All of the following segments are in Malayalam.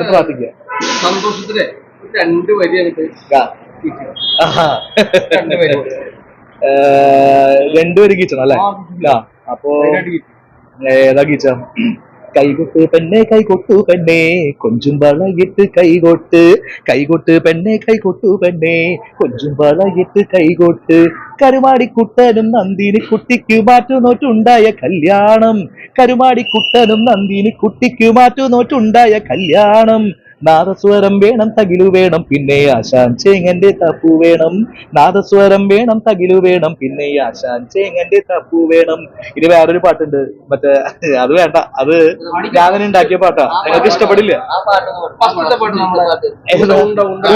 എല്ലാവരും പ്രാർത്ഥിക്കുക സന്തോഷത്തിന് രണ്ട് വരി. ഏ, രണ്ടുപേരും ഗീച്ചണം അല്ലേ? ആ അപ്പോ ഏതാ ഗീച്ച കൈകൊട്ട് പെണ്ണെ കൈകൊട്ടു പെണ്ണെ. കൊഞ്ചും വളയിട്ട് കൈകൊട്ട്. കൈകൊട്ട് പെണ്ണെ കൈകൊട്ടു പെണ്ണെ. കൊഞ്ചും വളയിട്ട് കൈകൊട്ട്. കരുമാടിക്കുട്ടനും നന്ദിനി കുട്ടിക്ക് മാറ്റുനോറ്റുണ്ടായ കല്യാണം. കരുമാടിക്കുട്ടനും നന്ദിനി കുട്ടിക്ക് മാറ്റുനോറ്റുണ്ടായ കല്യാണം. നാദസ്വരം വേണം തകിലു വേണം പിന്നെ ആശാൻ ചേങ്ങന്റെ തപ്പു വേണം. നാദസ്വരം വേണം തകിലു വേണം പിന്നെ ആശാൻ ചേങ്ങന്റെ തപ്പു വേണം. ഇനി വേറൊരു പാട്ടുണ്ട്. മറ്റേ അത് വേണ്ട. അത് ഞാൻ ഉണ്ടാക്കിയ പാട്ടാ. നിങ്ങൾക്ക് ഇഷ്ടപ്പെടില്ല?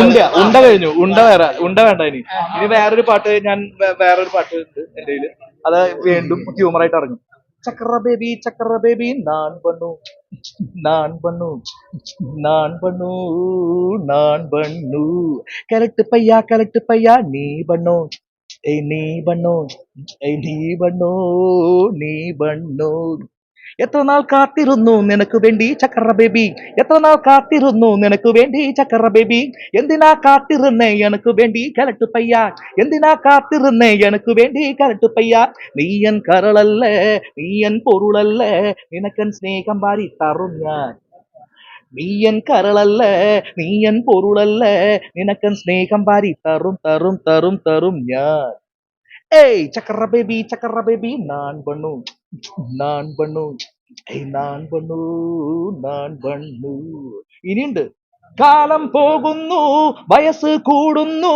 ഉണ്ട, ഉണ്ട. കഴിഞ്ഞു. ഉണ്ട വേറെ ഉണ്ട വേണ്ട ഇനി. ഇനി വേറൊരു പാട്ട് ഞാൻ വേറൊരു പാട്ട് ഉണ്ട് എന്റെ അത് വീണ്ടും ഹ്യൂമറായിട്ട് ഇറങ്ങും. ചക്ര ബേബി ചക്ര ബേബി നാൻ ബണ്ണു നാൻ ബണ്ണു നാൻ ബണ്ണു നാൻ ബണ്ണു കരട്ട് പയ്യ കരട്ട് പയ്യ നീ ബണ്ണു ഏയ് നീ ബണ്ണു ഏയ് നീ ബണ്ണു നീ ബണ്ണു എത്ര നാൾ കാത്തിരുന്നു നിനക്ക് വേണ്ടി ചക്കറ ബേബി? എത്ര നാൾ കാത്തിരുന്നു നിനക്ക് വേണ്ടി ചക്കറ ബേബി? എന്തിനാ കാത്തിരുന്നേ എനക്ക് വേണ്ടി കരട്ട് പയ്യ? എന്തിനാ കാത്തിരുന്നേ എനക്ക് വേണ്ടി കരട്ട് പയ്യ? നീയൻ കരളല്ലേ നീയൻ പൊരുളല്ലേ നിനക്കൻ സ്നേഹം വാരി തറും ഞാൻ. നീയൻ കരളല്ലേ നീയൻ പൊരുളല്ലേ നിനക്കൻ സ്നേഹം വാരി തറും തറും തറും തറും ഞാൻ. ഏയ് ചക്കറ ബേബി ചക്കറ ബേബി നാൻ ബണ്ണു നാൻ ബണ്ണു ഏയ് നാൻ ബണ്ണു നാൻ ബണ്ണു ഇനിയുണ്ട്. കാലം പോകുന്നു വയസ്സ് കൂടുന്നു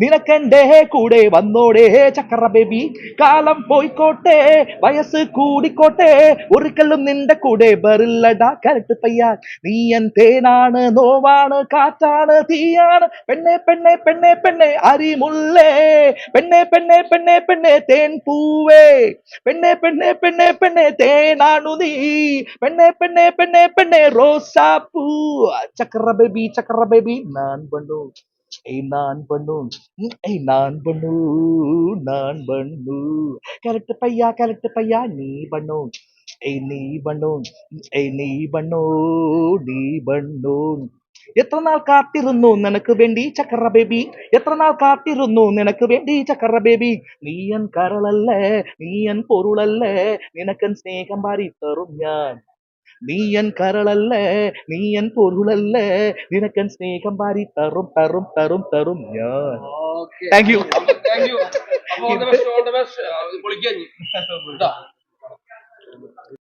നിനക്കെന്റെ കൂടെ വന്നോടേ ചക്കറ ബേബി കാലം പോയിക്കോട്ടെ വയസ്സ് കൂടിക്കോട്ടെ ഒരിക്കലും നിന്റെ കൂടെ വരില്ലടാ കരട്ട് പയ്യാൻ നീ എൻ തേനാണ് നോവാണ് കാറ്റാണ് തീയാണ് പെണ്ണെ പെണ്ണെ പെണ്ണെ പെണ്ണെ അരിമുള്ളേ പെണ്ണെ പെണ്ണെ പെണ്ണെ പെണ്ണെ തേൻ പൂവേ പെണ്ണെ പെണ്ണെ പെണ്ണെ പെണ്ണെ തേനാണു നീ പെണ്ണെ പെണ്ണെ പെണ്ണെ പെണ്ണെ റോസാപ്പൂ ചക്ര ബേബി ചക്ര ബേബി നാൻ ബണ്ണു ഏയ് നാൻ ബണ്ണു ഏയ് നാൻ ബണ്ണു നാൻ ബണ്ണു കരട്ട് പയ്യ കരട്ട് പയ്യ നീ ബണ്ണു ഏയ് നീ ബണ്ണു ഏയ് നീ ബണ്ണു നീ ബണ്ണു എത്ര നാൾ കാത്തിരുന്നു നിനക്ക് വേണ്ടി ചക്കറ ബേബി എത്ര നാൾ കാത്തിരുന്നു നിനക്ക് വേണ്ടി ചക്കറ ബേബി നീയൻ കരളല്ലേ? നീയൻ പൊരുളല്ലേ? നിനക്കൻ സ്നേഹം പാരി തറും ഞാൻ. നീയൻ കരളല്ലേ നീയൻ പൊരുളല്ലേ നിനക്കൻ സ്നേഹം പാരി തറും തറും തറും തറും ഞാൻ okay thank you thank you